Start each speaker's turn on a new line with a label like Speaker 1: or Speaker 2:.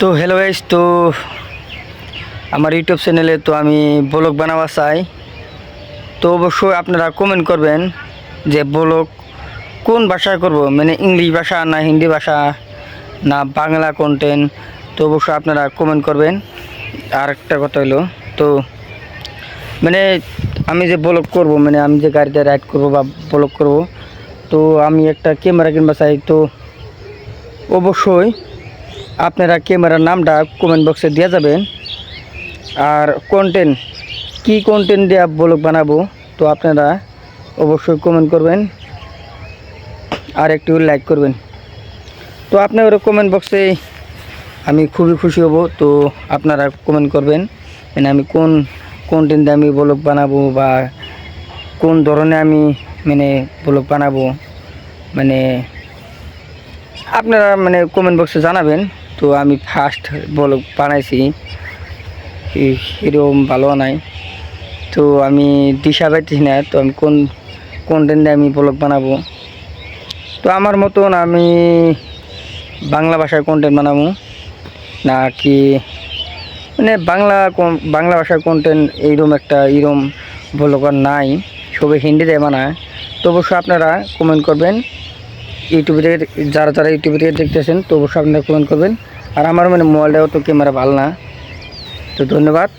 Speaker 1: তো hello guys তো আমার ইউটিউব চ্যানেলে তো আমি ব্লগ বানাবা চাই। তো অবশ্যই আপনারা কমেন্ট করবেন যে ব্লগ কোন ভাষায় করব? মানে ইংলিশ ভাষা না হিন্দি ভাষা না বাংলা কন্টেন্ট তো অবশ্যই আপনারা কমেন্ট করবেন। আর একটা কথা হলো, তো মানে আমি যে ব্লগ করব মানে আমি যে গাড়িতে রাইড করব বা ব্লগ করব, তো আমি একটা ক্যামেরা কিনবা চাই, তো অবশ্যই আপনারা ক্যামেরার নামটা কমেন্ট বক্সে দেওয়া যাবেন। আর কন্টেন্ট কি কন্টেন্ট দেওয়া ব্লগ বানাবো, তো আপনারা অবশ্যই কমেন্ট করবেন। আর একটু লাইক করবেন। তো আপনারা কমেন্ট বক্সে আমি খুবই খুশি হব, তো আপনারা কমেন্ট করবেন। মানে আমি কোন কন্টেন্ট দিয়ে আমি ব্লগ বানাবো বা কোন ধরনের আমি মানে ব্লগ বানাবো মানে আপনারা মানে কমেন্ট বক্সে জানাবেন। তো আমি ফার্স্ট ব্লগ বানাইছি। এরকম ভালো নাই। তো আমি দিশা পাইতেছি না, তো আমি কোন কন্টেন্টে আমি ব্লগ বানাবো? তো আমার মতন আমি বাংলা ভাষায় কন্টেন্ট বানাবো। নাকি মানে বাংলা বাংলা ভাষার কন্টেন্ট এইরকম একটা, এইরকম ব্লগার নাই। সবাই হিন্দিতে বানায়। তো অবশ্যই আপনারা কমেন্ট করবেন। ইউটিউবে থেকে যারা যারা ইউটিউবে থেকে দেখতেছেন তো অবশ্যই আপনারা কমেন্ট করবেন। আর আমার মানে মোবাইলটাও তো ক্যামেরা ভালো না। তো ধন্যবাদ।